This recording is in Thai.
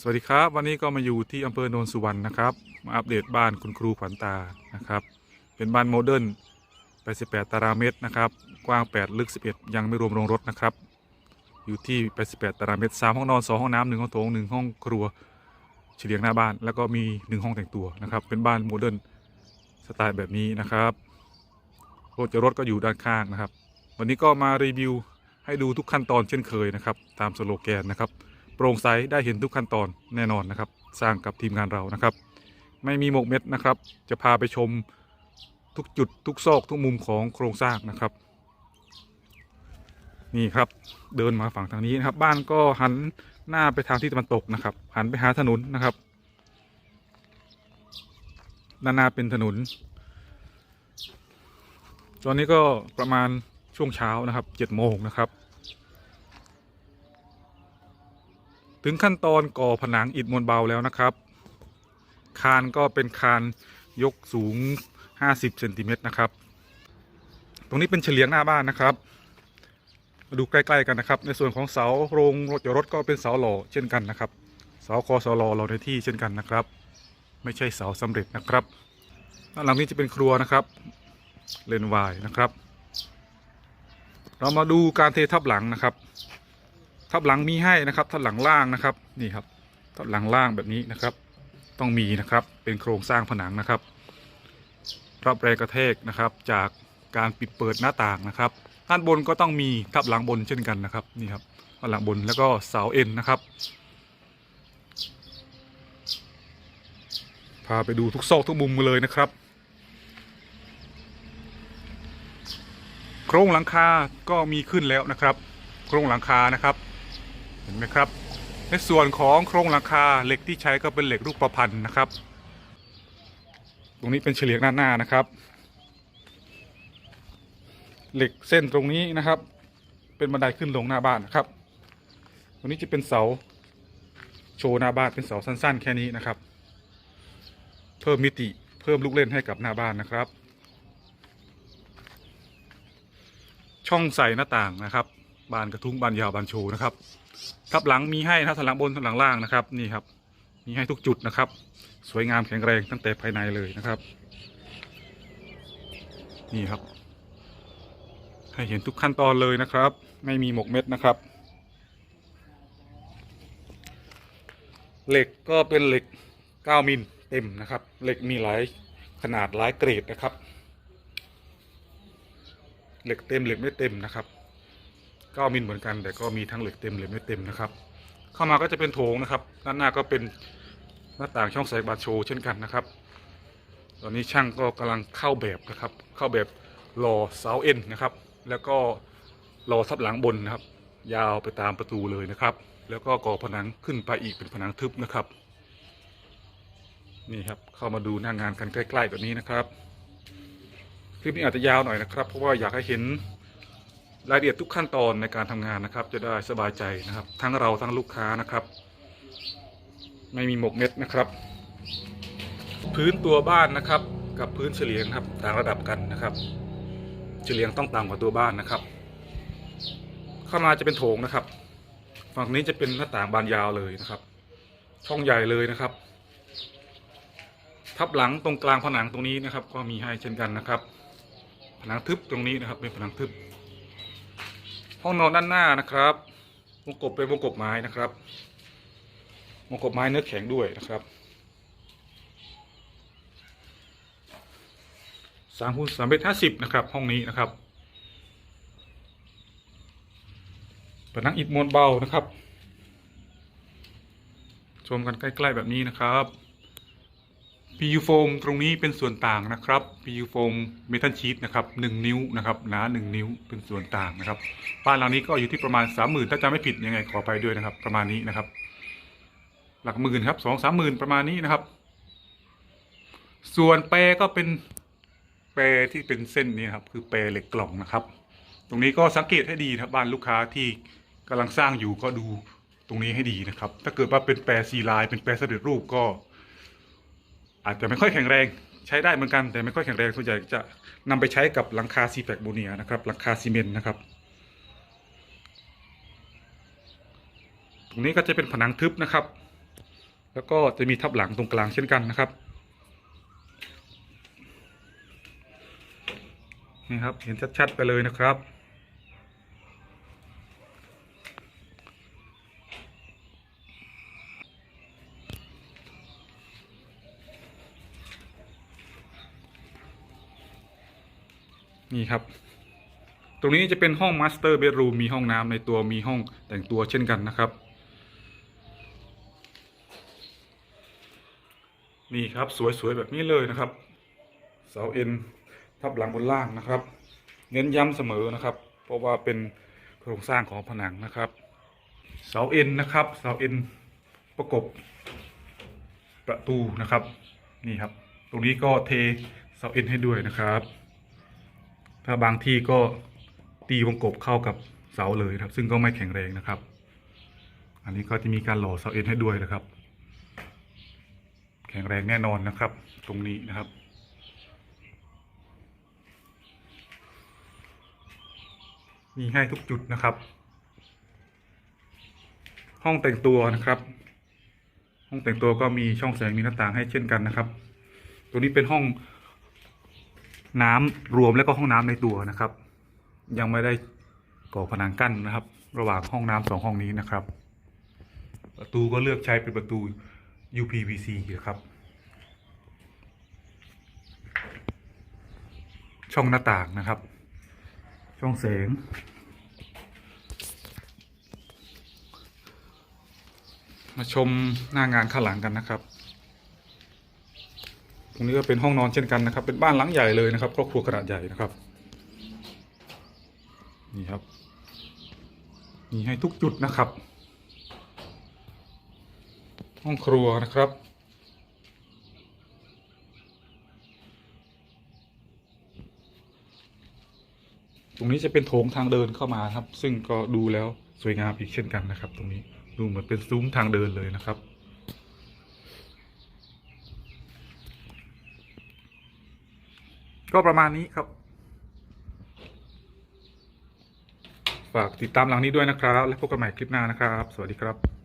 สวัสดีครับ วันนี้ก็มาอยู่ที่อำเภอโนนสุวรรณนะครับ มาอัปเดตบ้านคุณครูขวัญตานะครับ เป็นบ้านโมเดิร์น88 ตารางเมตรนะครับ กว้าง 8 ลึก 11 ยังไม่รวมโรงรถนะครับ อยู่ที่ 88 ตารางเมตร 3 ห้องนอน 2 ห้องน้ำ1ห้องโถง 1 ห้องครัวเฉลียงหน้าบ้าน แล้วก็มี 1 ห้องแต่งตัวนะครับ เป็นบ้านโมเดิร์นสไตล์แบบนี้นะครับรถจะรถก็อยู่ด้านข้างนะครับ วันนี้ก็มารีวิวให้ดูทุกขั้นตอนเช่นเคยนะครับ ตามสโลแกนนะครับ โปร่งใสได้เห็นทุกขั้นตอนแน่นอนนะครับ สร้างกับทีมงานเรานะครับ ไม่มีหมกเม็ดนะครับ จะพาไปชมทุกจุดทุกซอกทุกมุมของโครงสร้างนะครับ นี่ครับเดินมาฝั่งทางนี้นะครับ บ้านก็หันหน้าไปทางที่ตะวันตกนะครับ หันไปหาถนนนะครับด้านหน้าเป็นถนน ตอนนี้ก็ประมาณช่วงเช้านะครับเจ็ดโมงนะครับ ถึงขั้นตอนก่อผนังอิฐมวลเบาแล้วนะครับ คานก็เป็นคานยกสูง 50เซนติเมตรนะครับ ตรงนี้เป็นเฉลียงหน้าบ้านนะครับ มาดูใกล้ๆกันนะครับ ในส่วนของเสาโรงรถจอดรถก็เป็นเสาหล่อเช่นกันนะครับ เสาคอเสาหล่อเราในที่เช่นกันนะครับ ไม่ใช่เสาสำเร็จนะครับด้านหลังนี้จะเป็นครัวนะครับ เลนวายนะครับ เรามาดูการเททับหลังนะครับ ทับหลังมีให้นะครับทับหลังล่างนะครับนี่ครับทับหลังล่างแบบนี้นะครับ ต้องมีนะครับเป็นโครงสร้างผนังนะครับ รับแรงกระแทกนะครับ จากการปิดเปิดหน้าต่างนะครับด้านบนก็ต้องมีทับหลังบนเช่นกันนะครับนี่ครับทับหลังบนแล้วก็เสาเอ็นนะครับพาไปดูทุกซอกทุกมุมเลยนะครับ โครงหลังคาก็มีขึ้นแล้วนะครับ โครงหลังคานะครับ นไหมครับ ในส่วนของโครงหลังคาเหล็กที่ใช้ก็เป็นเหล็กรูปประพันธ์นะครับ ตรงนี้เป็นเฉลียงด้าหน้านะครับ เหล็กเส้นตรงนี้นะครับ เป็นบันไดขึ้นลงหน้าบ้านนะครับ ตรงนี้จะเป็นเสาโชว์หน้าบ้านเป็นเสาสั้น ๆ แค่นี้นะครับ เพิ่มมิติเพิ่มลูกเล่นให้กับหน้าบ้านนะครับ ช่องใส่หน้าต่างนะครับ บานกระทุ้งบานยาวบานโชว์นะครับ ทับหลังมีให้นะครับทับหลังบนทับหลังล่างนะครับนี่ครับ มีให้ทุกจุดนะครับ สวยงามแข็งแรงตั้งแต่ภายในเลยนะครับ นี่ครับ ให้เห็นทุกขั้นตอนเลยนะครับ ไม่มีหมกเม็ดนะครับ เหล็กก็เป็นเหล็ก 9มิลเต็มนะครับ เหล็กมีหลายขนาดหลายเกรดนะครับ เหล็กเต็มเหล็กไม่เต็มนะครับ 9 มิลเหมือนกัน แต่ก็มีทั้งเหล็กเต็มเหล็กไม่เต็มนะครับ เข้ามาก็จะเป็นโถงนะครับ ด้านหน้าก็เป็นหน้าต่างช่องแสงบานโชว์เช่นกันนะครับ ตอนนี้ช่างก็กำลังเข้าแบบนะครับ เข้าแบบหล่อเสาเอ็นนะครับ แล้วก็หล่อทับหลังบนนะครับ ยาวไปตามประตูเลยนะครับ แล้วก็ก่อผนังขึ้นไปอีกเป็นผนังทึบนะครับ นี่ครับเข้ามาดูหน้างานกันใกล้ๆแบบนี้นะครับคลิปนี้อาจจะยาวหน่อยนะครับ เพราะว่าอยากให้เห็น รายละเอียดทุกขั้นตอนในการทำงานนะครับ จะได้สบายใจนะครับ ทั้งเราทั้งลูกค้านะครับ ไม่มีหมกเม็ดนะครับ พื้นตัวบ้านนะครับ กับพื้นเฉลียงครับต่างระดับกันนะครับ เฉลียงต้องต่ำกว่าตัวบ้านนะครับ เข้ามาจะเป็นโถงนะครับ ฝั่งนี้จะเป็นหน้าต่างบานยาวเลยนะครับ ช่องใหญ่เลยนะครับ ทับหลังตรงกลางผนังตรงนี้นะครับ ก็มีให้เช่นกันนะครับ ผนังทึบตรงนี้นะครับ เป็นผนังทึบ ห้องนอนด้านหน้านะครับวงกบเป็นวงกบไม้นะครับวงกบไม้เนื้อแข็งด้วยนะครับสามคูณสามเมตรห้าสิบนะครับ ห้องนี้นะครับผนังอิฐมวลเบานะครับ ชมกันใกล้ ๆ แบบนี้นะครับ PU โฟมตรงนี้เป็นส่วนต่างนะครับ PU โฟมเมทัลชีตนะครับหนึ่งนิ้วนะครับหนาหนึ่งนิ้วเป็นส่วนต่างนะครับบ้านหลังนี้ก็อยู่ที่ประมาณสามหมื่นถ้าจำไม่ผิดยังไงขอไปด้วยนะครับ ประมาณนี้นะครับ หลักหมื่นครับสองสามหมื่นประมาณนี้นะครับ ส่วนแปรก็เป็นแปรที่เป็นเส้นนี้นครับ คือแปรเหล็กกล่องนะครับ ตรงนี้ก็สังเกตให้ดีนะครับบ้านลูกค้าที่กำลังสร้างอยู่ก็ดูตรงนี้ให้ดีนะครับ ถ้าเกิดว่าเป็นแปรซีลาย เป็นแปรสำเร็จรูปก็ อาจจะไม่ค่อยแข็งแรงใช้ได้เหมือนกัน แต่ไม่ค่อยแข็งแรงส่วนใหญ่จะนำไปใช้กับหลังคาซีแฟกโบเนียนะครับหลังคาซีเมนต์นะครับ ตรงนี้ก็จะเป็นผนังทึบนะครับ แล้วก็จะมีทับหลังตรงกลางเช่นกันนะครับนี่ครับเห็นชัดๆไปเลยนะครับ นี่ครับ ตรงนี้จะเป็นห้องมาสเตอร์เบดรูมมีห้องน้ำในตัวมีห้องแต่งตัวเช่นกันนะครับ นี่ครับสวยๆแบบนี้เลยนะครับ เสาเอ็นทับหลังบนล่างนะครับ เน้นย้ำเสมอนะครับ เพราะว่าเป็นโครงสร้างของผนังนะครับ เสาเอ็นนะครับ เสาเอ็นประกบประตูนะครับ นี่ครับ ตรงนี้ก็เทเสาเอ็นให้ด้วยนะครับ บางที่ก็ตีวงกบเข้ากับเสาเลยครับ ซึ่งก็ไม่แข็งแรงนะครับ อันนี้ก็จะมีการหล่อเสาเอ็นให้ด้วยนะครับ แข็งแรงแน่นอนนะครับ ตรงนี้นะครับ มีให้ทุกจุดนะครับ ห้องแต่งตัวนะครับ ห้องแต่งตัวก็มีช่องแสงมีหน้าต่างให้เช่นกันนะครับ ตัวนี้เป็นห้อง น้ำรวมแล้วก็ห้องน้ำในตัวนะครับ ยังไม่ได้ก่อผนังกั้นนะครับ ระหว่างห้องน้ำสองห้องนี้นะครับ ประตูก็เลือกใช้เป็นประตู UPVC นะครับ ช่องหน้าต่างนะครับ ช่องแสงมาชมหน้างานข้างหลังกันนะครับ รงนี้ก็เป็นห้องนอนเช่นกันนะครับ เป็นบ้านหลังใหญ่เลยนะครับครอบครัวขนาดใหญ่นะครับ นี่ครับ มีให้ทุกจุดนะครับ ห้องครัวนะครับตรงนี้จะเป็นโถงทางเดินเข้ามาครับ ซึ่งก็ดูแล้วสวยงามอีกเช่นกันนะครับ ตรงนี้ดูเหมือนเป็นซุ้มทางเดินเลยนะครับ ก็ประมาณนี้ครับ ฝากติดตามหลังนี้ด้วยนะครับ และพบกันใหม่คลิปหน้านะครับ สวัสดีครับ